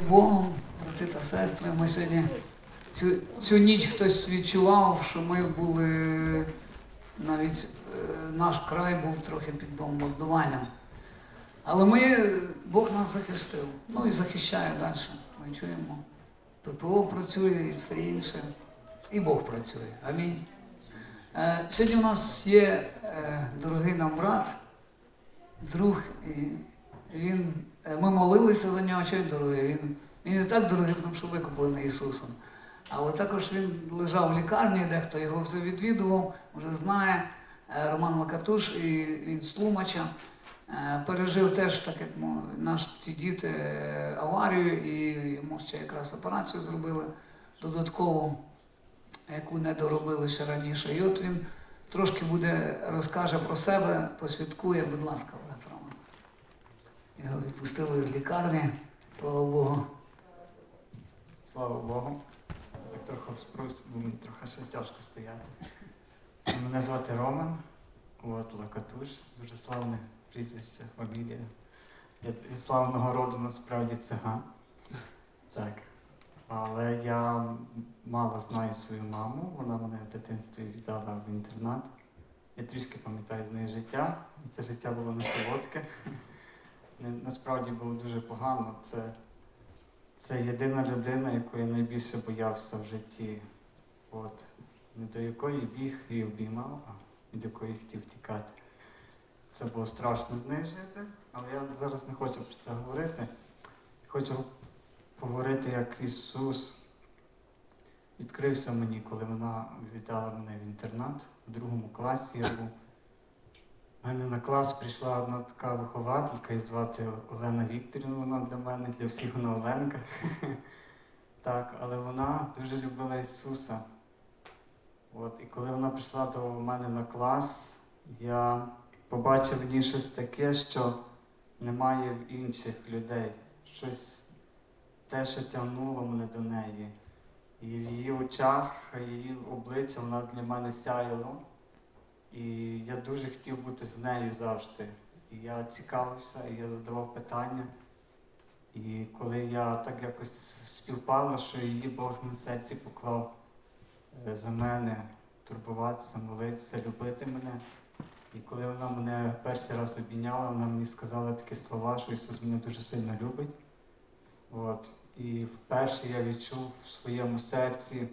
Богом, брати та сестри, ми сьогодні цю, цю ніч хтось відчував, що ми були навіть е, наш край був трохи під бомбардуванням. Але ми, Бог нас захистив. Ну і захищає далі. Ми чуємо. ППО працює і все інше. І Бог працює. Амінь. Е, сьогодні у нас є е, дорогий нам брат, друг, і він, ми молилися за нього, що він дорогий. Він, він не так дорогий, тому що викуплений Ісусом. Але також він лежав в лікарні, дехто його вже відвідував, вже знає. Е, Роман Лакатуш, і він з Тлумача. Е, Пережив теж, так як наші діти, е, аварію, і йому ще якраз операцію зробили додатково, яку не доробили ще раніше. І от він трошки буде розкаже про себе, посвяткує, будь ласка. Його відпустили з лікарні, слава Богу. Слава Богу. Так трохи спрусь, бо мені трохи ще тяжко стояти. Мене звати Роман, от Лакатуш, дуже славне прізвище, фамілія. Я із славного роду насправді циган. Так. Але я мало знаю свою маму, вона мене в дитинстві віддала в інтернат. Я трішки пам'ятаю з неї життя, і це життя було не солодке. Насправді було дуже погано. Це це єдина людина, яку я найбільше боявся в житті. От. Не до якої біг і обіймав, а від якої хотів тікати. Це було страшно з нею жити, але я зараз не хочу про це говорити. Хочу поговорити, як Ісус відкрився мені, коли вона віддала мене в інтернат в другому класі. Я був. У мене на клас прийшла одна така вихователька, її звати Олена Вікторівна, вона для мене, для всіх вона Оленка. Так, але вона дуже любила Ісуса. От, і коли вона прийшла до мене на клас, я побачив в ній щось таке, що немає в інших людей. Щось те, що тягнуло мене до неї. І в її очах, її обличчя, вона для мене сяяло. І я дуже хотів бути з нею завжди. І я цікавився, і я задавав питання. І коли я так якось співпало, що її Бог на серці поклав е, за мене, турбуватися, молитися, любити мене. І коли вона мене перший раз обійняла, вона мені сказала такі слова, що Ісус мене дуже сильно любить. От. І вперше я відчув в своєму серці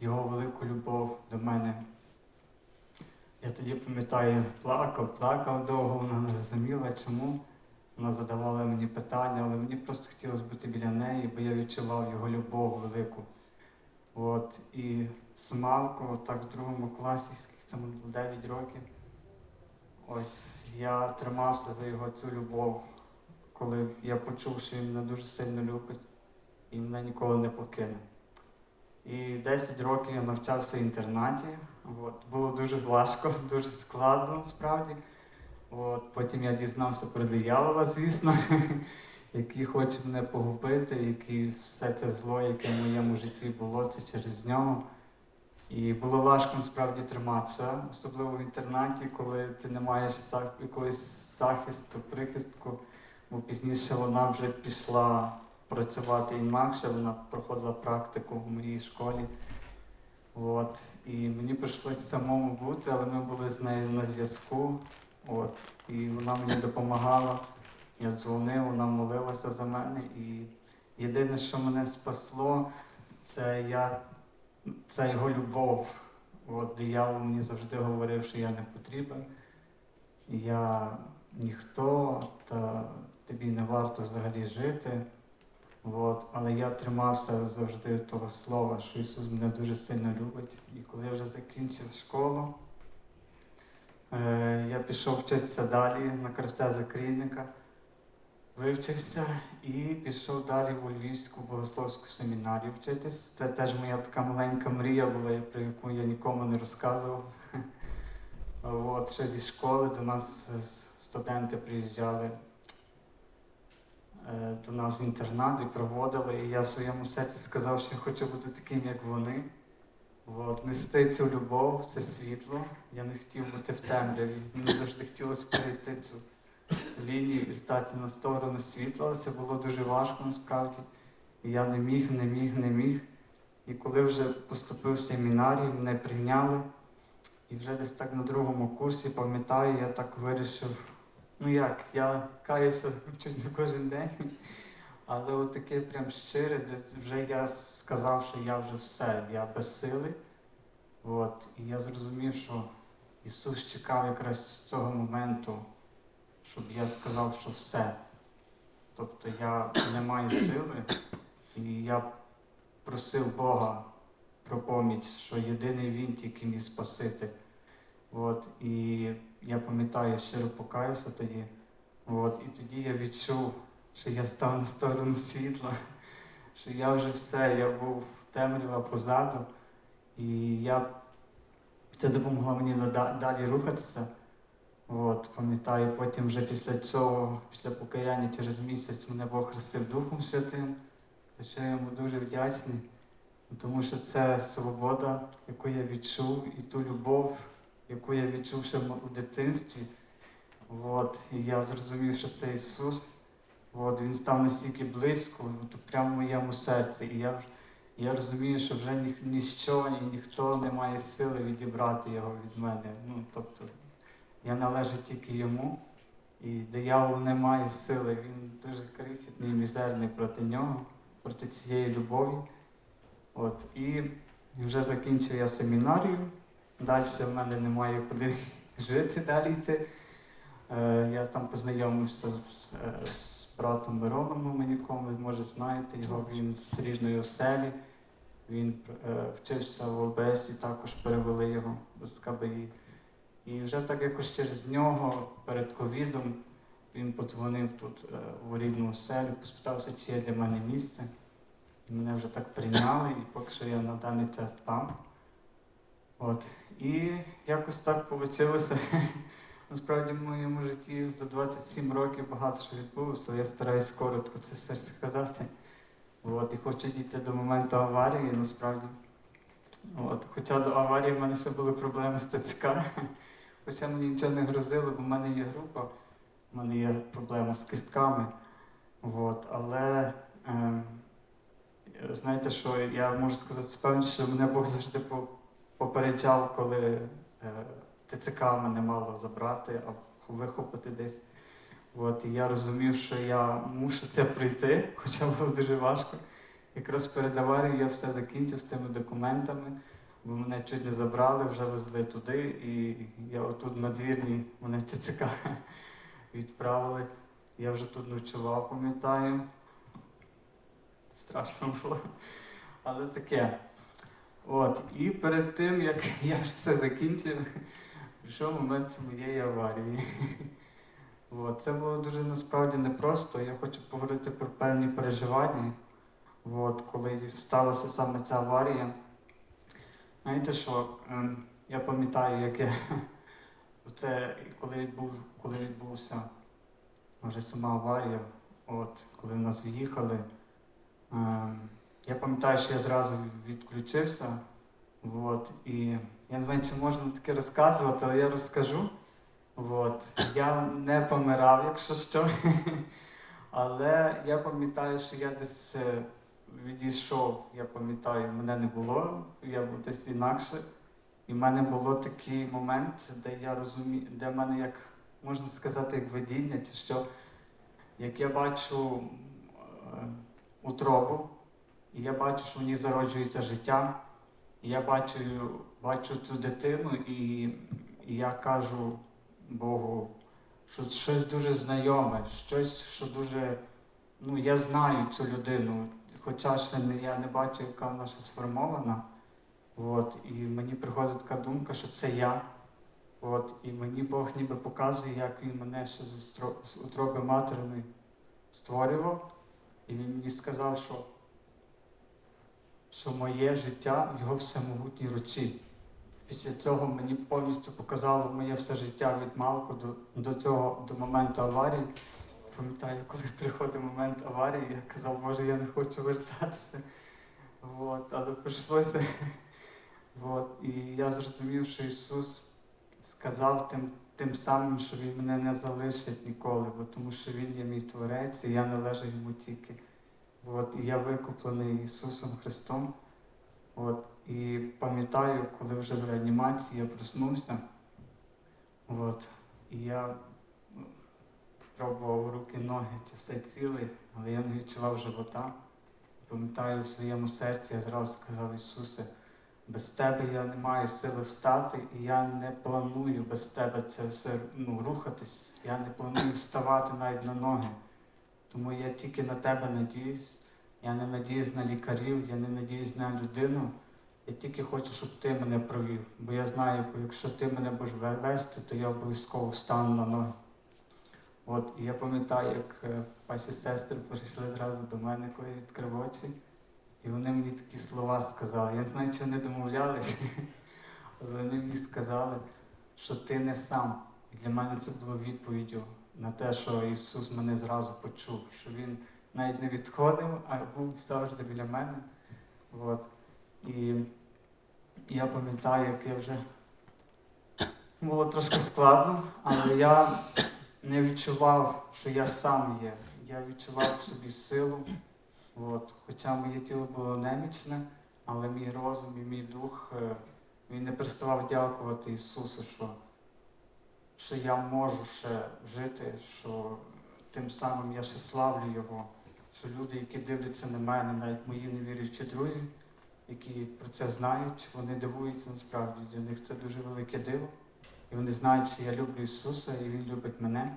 його велику любов до мене. Я тоді пам'ятаю, плакав, плакав довго, вона не розуміла, чому. Вона задавала мені питання, але мені просто хотілося бути біля неї, бо я відчував його любов велику. От, і Смалко, так в другому класі, скільки це було 9 років. Ось я тримався за його цю любов, коли я почув, що він мене дуже сильно любить і мене ніколи не покине. І 10 років я навчався в інтернаті. От. Було дуже важко, дуже складно справді. От. Потім я дізнався про диявола, звісно, який хоче мене погубити, який все це зло, яке в моєму житті було, це через нього. І було важко насправді триматися, особливо в інтернаті, коли ти не маєш якогось захисту, прихистку, бо пізніше вона вже пішла працювати інакше, вона проходила практику в моїй школі. От. І мені прийшлося самому бути, але ми були з нею на зв'язку. От. І вона мені допомагала. Я дзвонив, вона молилася за мене. І єдине, що мене спасло, це я, це його любов. От диявол мені завжди говорив, що я не потрібен. Я ніхто, та тобі не варто взагалі жити. От. Але я тримався завжди того слова, що Ісус мене дуже сильно любить. І коли я вже закінчив школу, е, я пішов вчитися далі на кравця закрійника, вивчився і пішов далі в Львівську богословську семінарію вчитись. Це теж моя така маленька мрія була, про яку я нікому не розказував. От, ще зі школи до нас е, студенти приїжджали до нас в інтернат і проводили. І я в своєму серці сказав, що я хочу бути таким, як вони. От, нести цю любов, це світло. Я не хотів бути в темряві. Мені завжди хотілося перейти цю лінію і стати на сторону світла. Це було дуже важко насправді. І я не міг, не міг, не міг. І коли вже поступив в семінарію, мене прийняли. І вже десь так на другому курсі, пам'ятаю, я так вирішив. Ну як, я каюся чуть не кожен день. Але от таке прям щире, де вже я сказав, що я вже все, я без сили. От, і я зрозумів, що Ісус чекав якраз цього моменту, щоб я сказав, що все. Тобто я не маю сили, і я просив Бога про поміч, що єдиний Він тільки міг спасити. От, і я пам'ятаю, щиро покаюся тоді. От, і тоді я відчув, що я став на сторону світла, що я вже все, я був темрява позаду. І я це допомогло мені далі рухатися. От, пам'ятаю, потім вже після цього, після покаяння через місяць мене Бог хрестив Духом Святим, за що я йому дуже вдячний, тому що це свобода, яку я відчув, і ту любов, яку я відчув ще у дитинстві. От, і я зрозумів, що це Ісус. От, він став настільки близько, от, прямо в моєму серці. І я, я розумію, що вже ні, ніщо і ніхто не має сили відібрати його від мене. Ну, тобто, я належу тільки йому, і диявол не має сили. Він дуже крихітний, мізерний проти нього, проти цієї любові. От, і вже закінчив я семінарію. Далі в мене немає куди жити, далі йти. Е, я там познайомився з, е, з братом Мироном Гуменюком, ви може знаєте його, він з рідної оселі. Він е, вчився в ОБС і також перевели його з КБІ. І вже так якось через нього перед ковідом він подзвонив тут е, в рідну оселю, поспитався, чи є для мене місце. І мене вже так прийняли, і поки що я на даний час там. От. І якось так вийшло. Насправді в моєму житті за 27 років багато що відбулося, я стараюсь коротко це все сказати. От, і хочу дійти до моменту аварії, насправді. От, хоча до аварії в мене ще були проблеми з ТЦК. Хоча мені нічого не грозило, бо в мене є група, в мене є проблема з кистками. От, але е, знаєте що, я можу сказати спевнено, що мене Бог завжди попереджав, коли е, ТЦК мене мало забрати або вихопити десь. От, і я розумів, що я мушу це пройти, хоча було дуже важко. Якраз перед аварією я все закінчив з тими документами, бо мене чуть не забрали, вже везли туди, і я отут на двірні, мене ТЦК відправили. Я вже тут ночував, пам'ятаю. Страшно було. Але таке. От. І перед тим, як я все закінчив, прийшов момент моєї аварії. От. Це було дуже насправді непросто. Я хочу поговорити про певні переживання. От, коли сталася саме ця аварія. Знаєте що, ем, я пам'ятаю, як я це, коли, відбув, коли відбувся вже сама аварія, от, коли в нас в'їхали. Ем, я пам'ятаю, що я зразу відключився. От, і я не знаю, чи можна таке розказувати, але я розкажу. От. Я не помирав, якщо що. Але я пам'ятаю, що я десь е, відійшов, я пам'ятаю, мене не було, я був десь інакше. І в мене було такий момент, де я розумію, де в мене як можна сказати, як видіння, чи що, як я бачу е, утробу, і я бачу, що в ній зароджується життя, і я бачу, бачу цю дитину, і, і я кажу Богу, що щось дуже знайоме, щось, що дуже. Ну, я знаю цю людину, хоча ще не, я не бачу, яка вона ще сформована. От, і мені приходить така думка, що це я. От, і мені Бог ніби показує, як він мене ще з утроби материни створював. І він мені сказав, що, що моє життя в його всемогутній руці. Після цього мені повністю показало моє все життя від малку до, до цього, до моменту аварії. Пам'ятаю, коли приходив момент аварії, я казав, може я не хочу вертатися. От, але прийшлося. От, і я зрозумів, що Ісус сказав тим, тим самим, що він мене не залишить ніколи, бо тому що він є мій творець, і я належу йому тільки. От, і я викуплений Ісусом Христом. От, і пам'ятаю, коли вже в реанімації я проснувся. От, і я пробував руки, ноги, все ціле, але я не відчував живота. Пам'ятаю, в своєму серці я зразу сказав Ісусе, без тебе я не маю сили встати, і я не планую без тебе це все ну, рухатись. Я не планую вставати навіть на ноги. Тому я тільки на тебе надіюсь. Я не надіюсь на лікарів, я не надіюсь на людину. Я тільки хочу, щоб ти мене провів. Бо я знаю, бо якщо ти мене будеш вести, то я обов'язково встану на ноги. От, і я пам'ятаю, як е, ваші сестри прийшли зразу до мене, коли я відкрив очі. І вони мені такі слова сказали. Я не знаю, чи вони домовлялися, але вони мені сказали, що ти не сам. І для мене це було відповіддю на те, що Ісус мене зразу почув, що Він навіть не відходив, а був завжди біля мене. От. І я пам'ятаю, як я вже було трошки складно, але я не відчував, що я сам є. Я відчував в собі силу. От. Хоча моє тіло було немічне, але мій розум і мій дух, е, він не переставав дякувати Ісусу, що, що я можу ще жити, що тим самим я ще славлю Його, що люди, які дивляться на мене, навіть мої невіруючі друзі, які про це знають, вони дивуються насправді. Для них це дуже велике диво. І вони знають, що я люблю Ісуса і Він любить мене.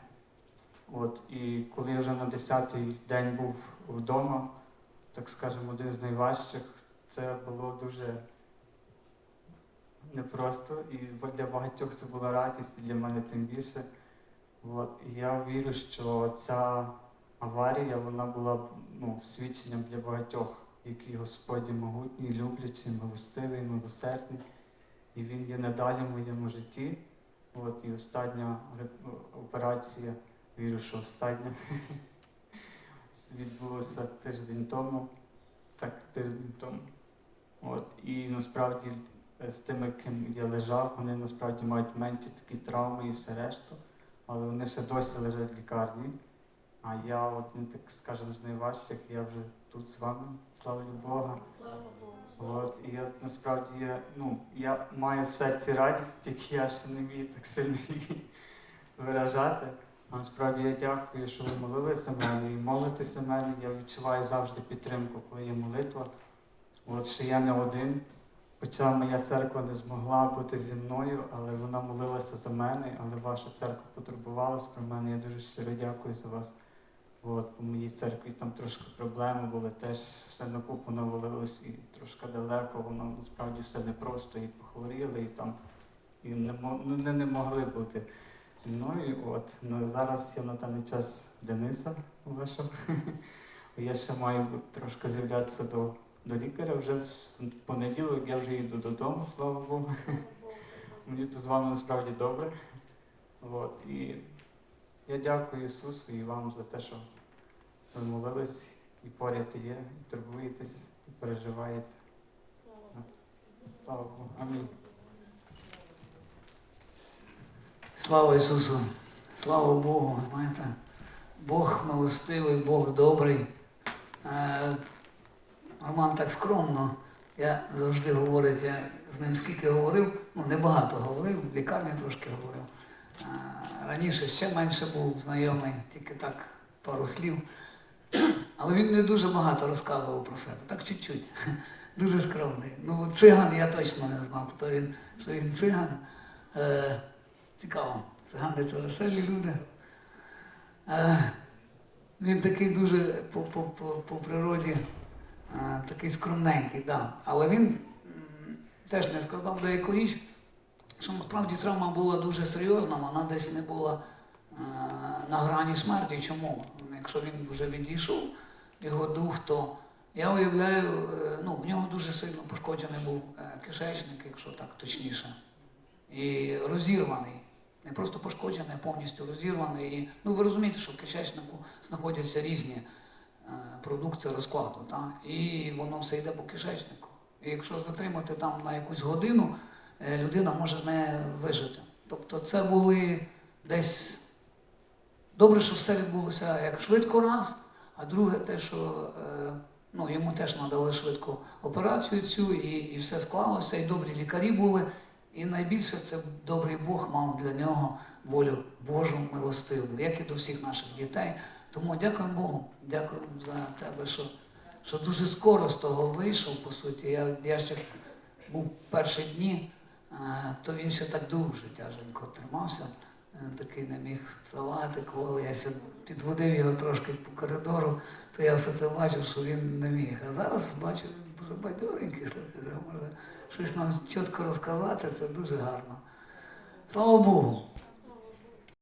От, і коли я вже на 10-й день був вдома, так скажемо, один з найважчих, це було дуже непросто. І для багатьох це була радість, і для мене тим більше. От, і я вірю, що ця аварія вона була ну, свідченням для багатьох, який Господь могутній, люблячий, милостивий, милосердний. І він є надалі в моєму житті. От, і остання операція, вірю, що остання, відбулося тиждень тому, так, тиждень тому. От, і насправді з тими, ким я лежав, вони насправді мають менші такі травми і все решту, але вони ще досі лежать в лікарні. А я, от, не так скажемо, з найважчих, я вже тут з вами, слава Бога. От, і я насправді я, ну, я маю в серці радість, тільки я ще не вмію так сильно її виражати. А насправді я дякую, що ви молилися мене і молитеся мене. Я відчуваю завжди підтримку, коли є молитва. От що я не один. Хоча моя церква не змогла бути зі мною, але вона молилася за мене, але ваша церква потурбувалась про мене. Я дуже щиро дякую за вас. От, по моїй церкві там трошки проблеми були, теж все на купу навалилось і трошки далеко, воно насправді все непросто, і похворіли, і там і не, ну, не, не могли бути зі мною. От. Ну, зараз я на даний час Дениса вашого. Я ще маю трошки з'являтися до, до лікаря. Вже в понеділок я вже йду додому, слава Богу. Мені тут з вами насправді добре. От. І я дякую Ісусу і вам за те, що ви молились і поряд є, і турбуєтесь, і переживаєте. Слава Богу. Амінь. Слава Ісусу! Слава Богу! Знаєте, Бог милостивий, Бог добрий. Роман так скромно. Я завжди говорить, я з ним скільки говорив, ну небагато говорив, в лікарні трошки говорив. Раніше ще менше був знайомий, тільки так пару слів. Але він не дуже багато розказував про себе, так чуть-чуть. Дуже скромний. Ну, циган я точно не знав, хто він, що він циган. Е, цікаво. Цигани це веселі люди. Е, він такий дуже по, природі такий скромненький, да. але він теж не сказав деяку річ, що насправді травма була дуже серйозна, вона десь не була е, на грані смерті. Чому? Якщо він вже відійшов, його дух, то я уявляю, е, ну, в нього дуже сильно пошкоджений був е, кишечник, якщо так точніше, і розірваний. Не просто пошкоджений, а повністю розірваний. І, ну ви розумієте, що в кишечнику знаходяться різні продукти розкладу, та? і воно все йде по кишечнику. І якщо затримати там на якусь годину, е, людина може не вижити. Тобто це були десь добре, що все відбулося як швидко раз, а друге те, що е, ну, йому теж надали швидко операцію цю, і, і все склалося, і добрі лікарі були. І найбільше це добрий Бог мав для нього волю Божу милостиву, як і до всіх наших дітей. Тому дякуємо Богу, дякуємо за тебе, що, що дуже скоро з того вийшов, по суті. Я, я ще був перші дні, то він ще так дуже тяженько тримався, е, такий не міг вставати, коли я ще підводив його трошки по коридору, то я все це бачив, що він не міг. А зараз бачу, дуже бадьоренький, може щось нам чітко розказати, це дуже гарно. Слава Богу!